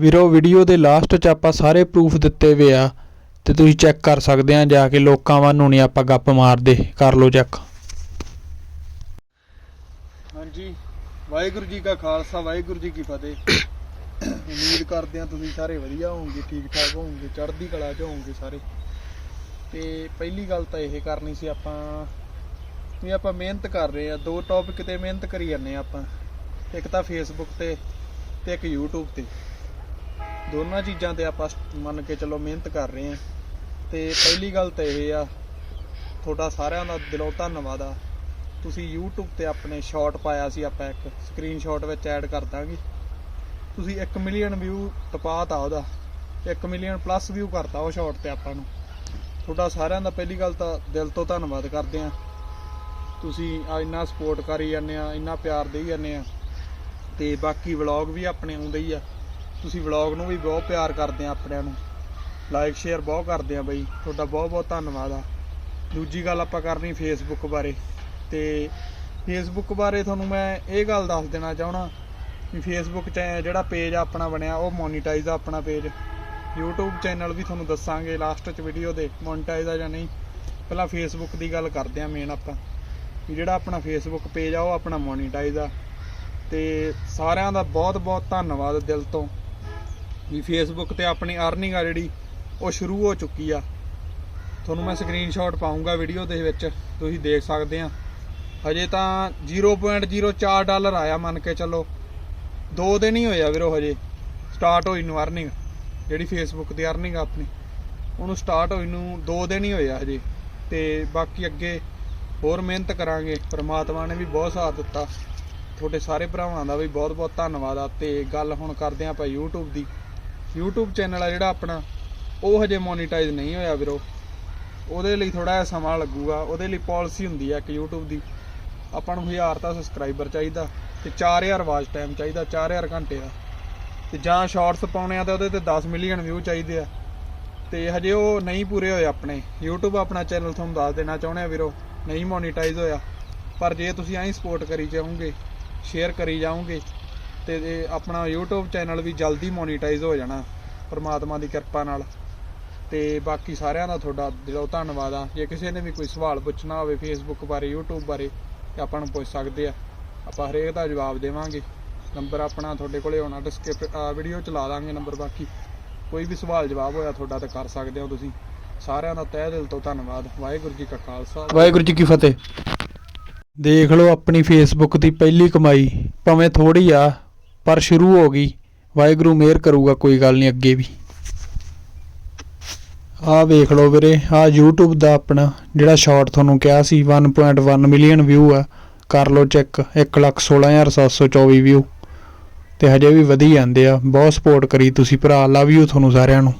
ਵੀਰੋ ਵੀਡੀਓ ਦੇ ਲਾਸਟ 'ਚ ਆਪਾਂ ਸਾਰੇ ਪ੍ਰੂਫ ਦਿੱਤੇ ਵੇ ਆ ਤੇ ਤੁਸੀਂ ਚੈੱਕ ਕਰ ਸਕਦੇ ਆ ਜਾ ਕੇ ਲੋਕਾਂ ਵਾਂਨੂ ਨਹੀਂ ਆਪਾਂ ਗੱਪ ਮਾਰਦੇ ਕਰ ਲਓ ਚੈੱਕ ਹਾਂਜੀ ਵਾਹਿਗੁਰੂ ਜੀ ਕਾ ਖਾਲਸਾ ਵਾਹਿਗੁਰੂ ਜੀ ਕੀ ਫਤਿਹ। ਉਮੀਦ ਕਰਦੇ ਹਾਂ ਤੁਸੀਂ ਸਾਰੇ ਵਧੀਆ ਹੋਵੋਗੇ ਠੀਕ ਠਾਕ ਹੋਵੋਗੇ ਚੜ੍ਹਦੀ ਕਲਾ 'ਚ ਹੋਵੋਗੇ ਸਾਰੇ। ਤੇ ਪਹਿਲੀ ਗੱਲ ਤਾਂ ਇਹ ਕਰਨੀ ਸੀ ਆਪਾਂ ਵੀ ਆਪਾਂ ਮਿਹਨਤ ਕਰ ਰਹੇ ਆ ਦੋ ਟੌਪਿਕ ਤੇ ਮਿਹਨਤ ਕਰੀ ਜਾਂਦੇ ਆ ਆਪਾਂ। ਇੱਕ ਤਾਂ ਫੇਸਬੁੱਕ ਤੇ ਤੇ ਇੱਕ YouTube ਤੇ। ਦੋਨਾਂ ਚੀਜ਼ਾਂ ਤੇ ਆਪਾਂ ਮੰਨ ਕੇ ਚੱਲੋ ਮਿਹਨਤ ਕਰ ਰਹੇ ਹਾਂ। ਤੇ ਪਹਿਲੀ ਗੱਲ ਤਾਂ ਇਹ ਆ, ਤੁਹਾਡਾ ਸਾਰਿਆਂ ਦਾ ਦਿਲੋਂ ਧੰਨਵਾਦ ਆ। ਤੁਸੀਂ YouTube ਤੇ ਆਪਣੇ ਸ਼ਾਰਟ ਪਾਇਆ ਸੀ ਆਪਾਂ ਇੱਕ ਸਕਰੀਨਸ਼ਾਟ ਵਿੱਚ ਐਡ ਕਰ ਦਾਂਗੇ। ਤੁਸੀਂ 1 ਮਿਲੀਅਨ ਵਿਊ ਟਪਾਤਾ ਉਹਦਾ 1 ਮਿਲੀਅਨ ਪਲੱਸ ਵਿਊ ਕਰਤਾ ਉਹ ਸ਼ਾਰਟ ਤੇ ਆਪਾਂ ਨੂੰ। ਤੁਹਾਡਾ ਸਾਰਿਆਂ ਦਾ ਪਹਿਲੀ ਗੱਲ ਤਾਂ ਦਿਲ ਤੋਂ ਧੰਨਵਾਦ ਕਰਦੇ ਆ ਤੁਸੀਂ ਇੰਨਾ ਸਪੋਰਟ ਕਰੀ ਜਾਂਦੇ ਆ, ਇੰਨਾ ਪਿਆਰ ਦੇਈ ਜਾਂਦੇ ਆ। ਤੇ ਬਾਕੀ ਵਲੌਗ ਵੀ ਆਪਣੇ ਆਉਂਦੇ ਹੀ ਆ। ਤੁਸੀਂ ਵਲੌਗ ਨੂੰ ਵੀ ਬਹੁਤ ਪਿਆਰ ਕਰਦੇ ਆ ਆਪਣਿਆਂ ਨੂੰ। ਲਾਈਕ ਸ਼ੇਅਰ ਬਹੁਤ ਕਰਦੇ ਆ ਬਈ। ਤੁਹਾਡਾ ਬਹੁਤ ਬਹੁਤ ਧੰਨਵਾਦ ਆ। ਦੂਜੀ ਗੱਲ ਆਪਾਂ ਕਰਨੀ ਫੇਸਬੁੱਕ ਬਾਰੇ। ਤੇ ਫੇਸਬੁੱਕ ਬਾਰੇ ਤੁਹਾਨੂੰ ਮੈਂ ਇਹ ਗੱਲ ਦੱਸ ਦੇਣਾ ਚਾਹਣਾ ਵੀ ਫੇਸਬੁੱਕ 'ਚ ਜਿਹੜਾ ਪੇਜ ਆਪਣਾ ਬਣਿਆ, ਉਹ ਮੋਨੀਟਾਈਜ਼ ਆ ਆਪਣਾ ਪੇਜ YouTube ਚੈਨਲ ਵੀ ਤੁਹਾਨੂੰ ਦੱਸਾਂਗੇ ਲਾਸਟ 'ਚ ਵੀਡੀਓ ਦੇ ਮੋਨੀਟਾਈਜ਼ ਆ ਜਾਂ ਨਹੀਂ। ਪਹਿਲਾਂ ਫੇਸਬੁੱਕ ਦੀ ਗੱਲ ਕਰਦੇ ਆ ਮੇਨ ਆਪਾਂ। ਵੀ ਜਿਹੜਾ ਆਪਣਾ ਫੇਸਬੁੱਕ ਪੇਜ ਆ, ਉਹ ਆਪਣਾ ਮੋਨੀਟਾਈਜ਼ ਆ। ਤੇ ਸਾਰਿਆਂ ਦਾ ਬਹੁਤ ਬਹੁਤ ਧੰਨਵਾਦ ਦਿਲ ਤੋਂ। ਵੀ ਫੇਸਬੁੱਕ ਤੇ ਆਪਣੀ ਅਰਨਿੰਗ ਆ ਜਿਹੜੀ, ਉਹ ਸ਼ੁਰੂ ਹੋ ਚੁੱਕੀ ਆ। ਤੁਹਾਨੂੰ ਮੈਂ ਸਕਰੀਨਸ਼ਾਟ ਪਾਉਂਗਾ ਵੀਡੀਓ ਦੇ ਵਿੱਚ, ਤੁਸੀਂ ਦੇਖ ਸਕਦੇ ਆ। ਹਜੇ ਤਾਂ 0.04 ਡਾਲਰ ਆਇਆ ਮੰਨ ਕੇ ਚੱਲੋ। ਦੋ ਦਿਨ ਹੀ ਹੋਇਆ ਵੀਰੋ ਹਜੇ ਸਟਾਰਟ ਹੋਈ ਨੂੰ ਅਰਨਿੰਗ ਜਿਹੜੀ ਫੇਸਬੁੱਕ ਦੀ ਅਰਨਿੰਗ ਆਪਣੀ। ਉਹਨੂੰ ਸਟਾਰਟ ਹੋਈ ਨੂੰ ਦੋ ਦਿਨ ਹੀ ਹੋਇਆ ਹਜੇ, ਤੇ ਬਾਕੀ ਅੱਗੇ ਹੋਰ ਮਿਹਨਤ ਕਰਾਂਗੇ। ਪ੍ਰਮਾਤਮਾ ਨੇ ਵੀ ਬਹੁਤ ਸਾਥ ਦਿੱਤਾ। ਤੁਹਾਡੇ ਸਾਰੇ ਭਰਾਵਾਂ ਦਾ ਵੀ ਬਹੁਤ ਬਹੁਤ ਧੰਨਵਾਦ ਆ, ਤੇ ਗੱਲ ਹੁਣ ਕਰਦੇ ਹਾਂ ਆਪਾਂ YouTube ਦੀ। YouTube ਚੈਨਲ ਆ ਜਿਹੜਾ ਆਪਣਾ, ਉਹ ਹਜੇ ਮੋਨੀਟਾਈਜ਼ ਨਹੀਂ ਹੋਇਆ ਵੀਰੋ। ਉਹਦੇ ਲਈ ਥੋੜਾ ਜਿਹਾ ਸਮਾਂ ਲੱਗੂਗਾ। ਉਹਦੇ ਲਈ ਪਾਲਿਸੀ ਹੁੰਦੀ ਹੈ ਇੱਕ YouTube ਦੀ। ਆਪਾਂ ਨੂੰ 1000 ਤਾਂ ਸਬਸਕ੍ਰਾਈਬਰ ਚਾਹੀਦਾ ਤੇ 4000 ਵਾਚ ਟਾਈਮ ਚਾਹੀਦਾ 4000 ਘੰਟੇ ਦਾ। ਤੇ ਜਾਂ ਸ਼ਾਰਟਸ ਪਾਉਣੇ ਆ ਤਾਂ ਉਹਦੇ ਤੇ 10 ਮਿਲੀਅਨ ਵਿਊ ਚਾਹੀਦੇ ਆ। ਤੇ ਹਜੇ ਉਹ ਨਹੀਂ ਪੂਰੇ ਹੋਏ ਆਪਣੇ। YouTube ਆਪਣਾ ਚੈਨਲ ਤੁਹਾਨੂੰ ਦੱਸ ਦੇਣਾ ਚਾਹੁੰਦੇ ਆ ਵੀਰੋ। ਨਹੀਂ ਮੋਨੀਟਾਈਜ਼ ਹੋਇਆ। ਪਰ ਜੇ ਤੁਸੀਂ ਐਂ ਸਪੋਰਟ ਕਰੀ ਜਾਓਗੇ ਸ਼ੇਅਰ ਕਰੀ ਜਾਓਗੇ ਤੇ ਆਪਣਾ YouTube ਚੈਨਲ ਵੀ ਜਲਦੀ ਮੋਨੀਟਾਈਜ਼ ਹੋ ਜਾਣਾ, ਪਰਮਾਤਮਾ ਦੀ ਕਿਰਪਾ ਨਾਲ। ਤੇ ਬਾਕੀ ਸਾਰਿਆਂ ਦਾ ਤੁਹਾਡਾ ਦਿਲੋਂ ਧੰਨਵਾਦ ਆ। ਜੇ ਕਿਸੇ ਨੇ ਵੀ ਕੋਈ ਸਵਾਲ ਪੁੱਛਣਾ ਹੋਵੇ ਫੇਸਬੁੱਕ ਬਾਰੇ, YouTube ਬਾਰੇ, ਤੇ ਆਪਾਂ ਨੂੰ ਪੁੱਛ ਸਕਦੇ ਆ। ਆਪਾਂ ਹਰੇਕ ਦਾ ਜਵਾਬ ਦੇਵਾਂਗੇ। ਨੰਬਰ ਆਪਣਾ ਤੁਹਾਡੇ ਕੋਲੇ ਹੋਣਾ ਡਿਸਕ੍ਰਿਪ ਵੀਡੀਓ ਚਲਾ ਦਾਂਗੇ ਨੰਬਰ ਬਾਕੀ। ਕੋਈ ਵੀ ਸਵਾਲ ਜਵਾਬ ਹੋਇਆ ਤੁਹਾਡਾ ਤਾਂ ਕਰ ਸਕਦੇ ਹੋ ਤੁਸੀਂ। ਸਾਰਿਆਂ ਦਾ ਤਹਿ ਦਿਲ ਤੋਂ ਧੰਨਵਾਦ। ਵਾਹਿਗੁਰੂ ਜੀ ਕਾ ਖਾਲਸਾ। ਵਾਹਿਗੁਰੂ ਜੀ ਕੀ ਫਤਿਹ। ਦੇਖ ਲਓ ਆਪਣੀ ਫੇਸਬੁੱਕ ਦੀ ਪਹਿਲੀ ਕਮਾਈ, ਭਾਵੇਂ ਥੋੜੀ ਆ ਪਰ ਸ਼ੁਰੂ ਹੋ ਗਈ। ਵਾਹਿਗੁਰੂ ਮਿਹਰ ਕਰੂਗਾ, ਕੋਈ ਗੱਲ ਨਹੀਂ, ਅੱਗੇ ਵੀ। ਆਹ ਵੇਖ ਲਓ ਵੀਰੇ, ਆਹ YouTube ਦਾ ਆਪਣਾ ਜਿਹੜਾ ਸ਼ਾਰਟ ਤੁਹਾਨੂੰ ਕਿਹਾ ਸੀ 1.1 ਮਿਲੀਅਨ ਵਿਊ ਆ। ਕਰ ਲਓ ਚੈੱਕ 116724 ਵਿਊ ਤੇ ਹਜੇ ਵੀ ਵਧੀ ਜਾਂਦੇ ਆ। ਬਹੁਤ ਸਪੋਰਟ ਕਰੀ ਤੁਸੀਂ ਭਰਾ ਲਵ ਯੂ ਤੁਹਾਨੂੰ ਸਾਰਿਆਂ ਨੂੰ।